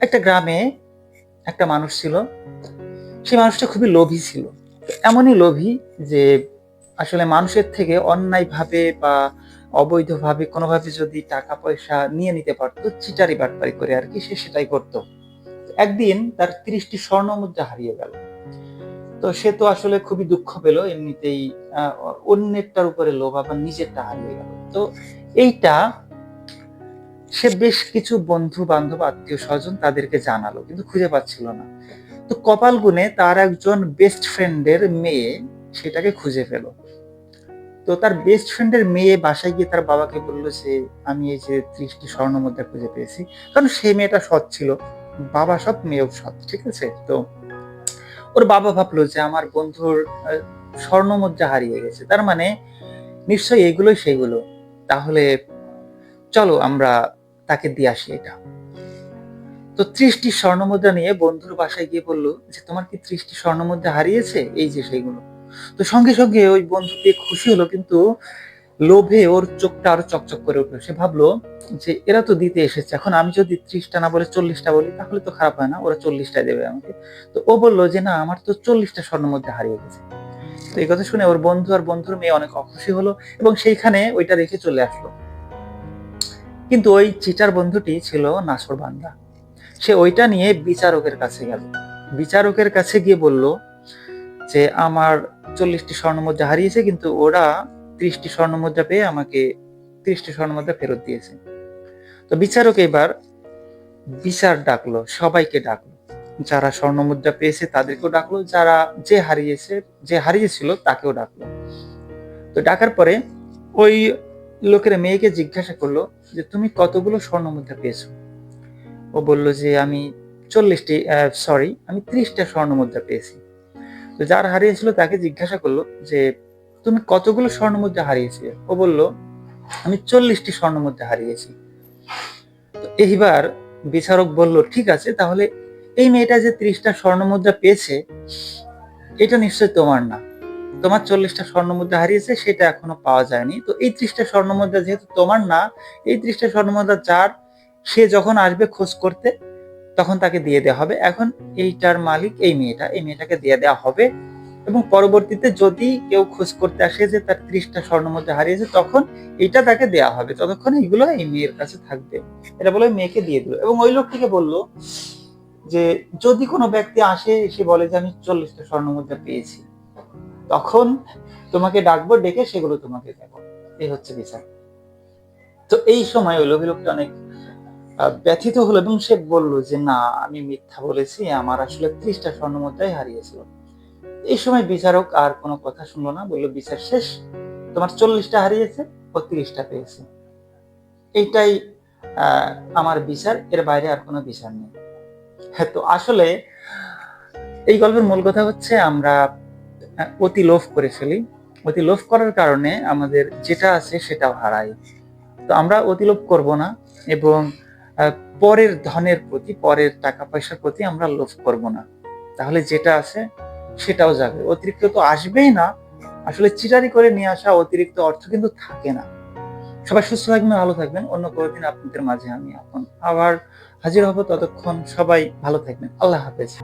একটা গ্রামে একটা মানুষ ছিল। সে মানুষটা খুবই লোভী ছিল। এমনই লোভী যে আসলে মানুষের থেকে অন্যায়ভাবে বা অবৈধভাবে কোনোভাবে যদি টাকা পয়সা নিয়ে নিতে পারতো, চিটারি বাটপারি করে আর কি সে সেটাই করতো। একদিন তার তিরিশটি স্বর্ণ মুদ্রা হারিয়ে গেল। তো সে তো আসলে খুবই দুঃখ পেল, এমনিতেই অন্যেরটার উপরে লোভ আবার নিজেরটা হারিয়ে গেল। তো এইটা সে বেশ কিছু বন্ধু বান্ধব, আত্মীয় স্বজন তাদেরকে জানালো, কিন্তু খুঁজে পাচ্ছিল না। তো কপাল গুনে তার একজন বেস্ট ফ্রেন্ডের মেয়ে সেটাকে খুঁজে পেল। তো তার বেস্ট ফ্রেন্ডের মেয়ে বাসায় গিয়ে তার বাবাকে বলল যে, আমি এই যে ত্রিশটি স্বর্ণ মুদ্রা খুঁজে পেয়েছি। কারণ সেই মেয়েটা সৎ ছিল, বাবা সৎ, মেয়েও সৎ, ঠিক আছে? তো ওর বাবা ভাবলো যে, আমার বন্ধুর স্বর্ণ মুদ্রা হারিয়ে গেছে। তার মানে নিশ্চয়ই এগুলোই সেগুলো তাহলে চলো আমরা তাকে দিয়ে আসি এটা। তো ত্রিশটি স্বর্ণ মুদ্রা নিয়ে বন্ধুর বাসায় গিয়ে বলল যে, তোমার কি ত্রিশটি স্বর্ণ মুদ্রা হারিয়েছে? এই যে সেইগুলো। তো সঙ্গে সঙ্গে ওই বন্ধু পেয়ে খুশি হলো, কিন্তু লোভে ওর চোখটা আরও চকচক করে উঠল। সে ভাবলো যে, এরা তো দিতে এসেছে। এখন আমি যদি ত্রিশটা না বলে চল্লিশটা বলি, তাহলে তো খারাপ হয় না। ওরা চল্লিশটা দেবে আমাকে। তো ও বলল যে, না, আমার তো চল্লিশটা স্বর্ণ মধ্যে হারিয়ে গেছে। তো এই কথা শুনে ওর বন্ধু আর বন্ধুর মেয়ে অনেক অখুশি হলো এবং সেইখানে ওইটা রেখে চলে আসলো। কিন্তু ওই চিটার বন্ধুটি ছিল নাসর বান্দা। সে ওইটা নিয়ে বিচারকের কাছে গেল। বিচারকের কাছে গিয়ে বলল যে, আমার চল্লিশটি স্বর্ণ মুদ্রা হারিয়েছে, কিন্তু ওরা ত্রিশটি স্বর্ণ মুদ্রা পেয়ে আমাকে ত্রিশটি স্বর্ণ মুদ্রা ফেরত দিয়েছে। তো বিচারক এবার বিচার ডাকলো, সবাইকে ডাকলো। যারা স্বর্ণ মুদ্রা পেয়েছে তাদেরকেও ডাকলো, যারা যে হারিয়েছে, যে হারিয়েছিল তাকেও ডাকলো। তো ডাকার পরে ওই লোকের মেয়েকে জিজ্ঞাসা করল যে, তুমি কতগুলো স্বর্ণ মুদ্রা পেয়েছ? ও বলল যে, আমি চল্লিশটি সরি আমি ত্রিশটা স্বর্ণ মুদ্রা পেয়েছি। তো যার হারিয়েছিল তাকে জিজ্ঞাসা করল যে, তুমি কতগুলো স্বর্ণ মুদ্রা হারিয়েছে ও বলল, আমি চল্লিশটি স্বর্ণ মুদ্রা হারিয়েছি। তো এইবার বিচারক বলল, ঠিক আছে, তাহলে এই মেয়েটা যে ত্রিশটা স্বর্ণ মুদ্রা পেয়েছে, এটা নিশ্চয় তোমার না। তোমার চল্লিশটা স্বর্ণ মুদ্রা হারিয়েছে, সেটা এখনও পাওয়া যায়নি। তো এই ত্রিশটা স্বর্ণ মুদ্রা যেহেতু তোমার না, এই ত্রিশটা স্বর্ণ মুদ্রা যার, সে যখন আসবে খোঁজ করতে, তখন তাকে দিয়ে দেওয়া হবে। এখন এইটার মালিক এই মেয়েটা, এই মেয়েটাকে দিয়ে দেওয়া হবে। এবং পরবর্তীতে যদি কেউ খোঁজ করতে আসে যে তার ত্রিশটা স্বর্ণ মধ্যে হারিয়েছে, তখন এটা তাকে দেয়া হবে। ততক্ষণ এইগুলো এই মেয়ের কাছে থাকবে। এটা বলে মেয়েকে দিয়ে দিল। এবং ওই লোকটিকে বলল যে, যদি কোনো ব্যক্তি আসে, এসে বলে যে, আমি চল্লিশটা স্বর্ণ মুদ্রা পেয়েছি। তখন তোমাকে ডাকবো, ডেকে সেগুলো তোমাকে দেবো। এই হচ্ছে বিচার। তো এই সময় ওই লোভী লোকটা অনেক ব্যথিত হলো এবং সে বলল যে, না, আমি মিথ্যা বলেছি, আমার আসলে ত্রিশটা স্বর্ণ মুদ্রাই হারিয়েছিল। এই সময় বিচারক আর কোনো কথা শুনলো না, বলল, বিচার শেষ, তোমার চল্লিশটা হারিয়েছে ও তিরিশটা পেয়েছে। এইটাই আমার বিচার, এর বাইরে আর কোনো বিচার নেই। হ্যাঁ তো আসলে এই গল্পের মূল কথা হচ্ছে আমরা অতি লোভ করে ফেলি। অতি লোভ করার কারণে আমাদের যেটা আছে সেটাও হারাই। তো আমরা অতি লোভ করব না এবং পরের ধনের প্রতি, পরের টাকা পয়সার প্রতি আমরা লোভ করব না। তাহলে যেটা আছে সেটাও যাবে। অতিরিক্ত তো আসবেই না। আসলে চিটারি করে নিয়ে আসা অতিরিক্ত অর্থ কিন্তু থাকে না। সবাই সুস্থ থাকবেন, ভালো থাকবেন। অন্য কোনো দিন আপনাদের মাঝে আমি এখন আবার হাজির হব। ততক্ষণ সবাই ভালো থাকবেন। আল্লাহ হাফেজ।